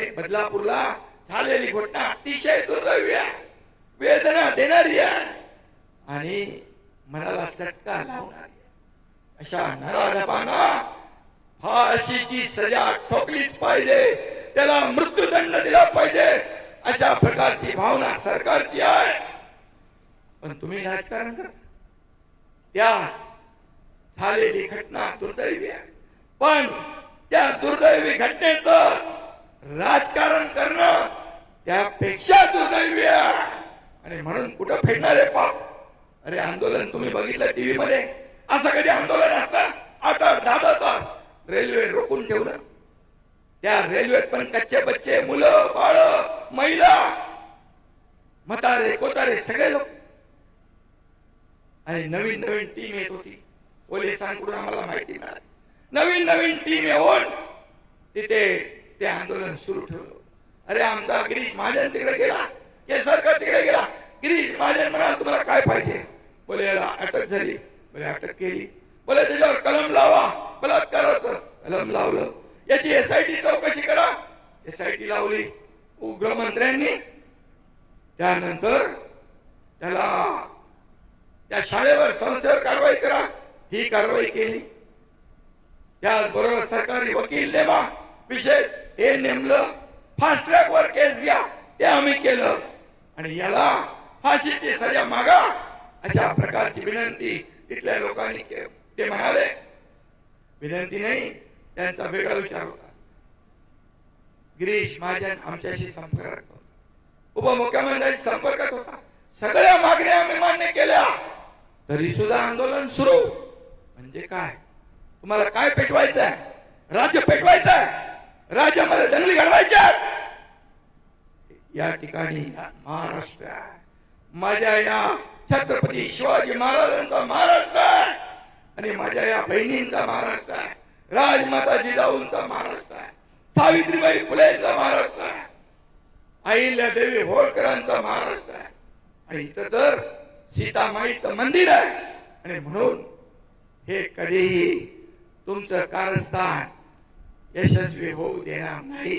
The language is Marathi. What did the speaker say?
बदले बदलापूरला झालेली घटना अतिशय दुर्दैवी आहे. वेदना देणारी आहे. आणि मनाला चटका लावणारी आहे. अशा नराधपांना फाशीची सजा ठोकलीच पाहिजे. त्याला मृत्यूदंड दिला पाहिजे. अशा प्रकारची भावना सरकारची आहे. पण तुम्ही राजकारण करा. त्या झालेली घटना दुर्दैवी आहे. पण त्या दुर्दैवी घटनेचं राजकारण करणं त्यापेक्षा दुर्दैवी आणि म्हणून कुठं फेडणारे पाप? अरे आंदोलन तुम्ही बघितलं टीव्ही मध्ये असं कधी आंदोलन असतं? आता दहा दहा तास रेल्वे रोखून ठेवलं. त्या रेल्वेत पण कच्चे बच्चे मुलं बाळ महिला म्हातारे कोतारे सगळे लोक. आणि नवीन नवीन टीम येत होती. पोलिसांकडून आम्हाला माहिती मिळाली. नवीन नवीन टीम येऊन तिथे ते आंदोलन सुरू ठेवलं. अरे आमचा गिरीश महाजन तिकडे गेला. केसरकर तिकडे गेला. गिरीश महाजन म्हणा तुम्हाला काय पाहिजे? बोले याला अटक झाली. बोले अटक केली. बोले त्याच्यावर कलम लावा. बलात्काराचं कलम लावलं. याची एसआयटी चौकशी करा. एसआयटी लावली. गृहमंत्र्यांनी त्यानंतर त्याला त्या शाळेवर संस्थेवर कारवाई करा. ही कारवाई केली. त्याचबरोबर सरकारी वकील नेमा विषय हे नेमलं. फास्ट ट्रॅक वर केस घ्या ते आम्ही केलं. आणि याला फाशीची सजा मागा. अशा प्रकारची विनंती तिथल्या लोकांनी के- ते म्हणाले. विनंती नाही त्यांचा वेगळा विचार होता. गिरीश महाजन आमच्याशी संपर्कात होता. उपमुख्यमंत्र्यांशी संपर्कात होता. सगळ्या मागण्या आम्ही मान्य केल्या. तरी सुद्धा आंदोलन सुरू. म्हणजे काय? तुम्हाला काय पेटवायचं आहे राज्य पेटवायचं आहे राज्यामध्ये दंगली घडवायच्या. या ठिकाणी महाराष्ट्र आहे. माझ्या या छत्रपती शिवाजी महाराजांचा महाराष्ट्र आहे. आणि माझ्या या बहिणींचा महाराष्ट्र आहे. राजमाता जिजाऊंचा महाराष्ट्र आहे. सावित्रीबाई फुलेंचा महाराष्ट्र आहे. अहिल्या देवी होळकरांचा महाराष्ट्र आहे. आणि इथं तर सीतामाईचं मंदिर आहे. आणि म्हणून हे कधीही तुमचं कारस्थान यशस्वी होऊ देणार नाही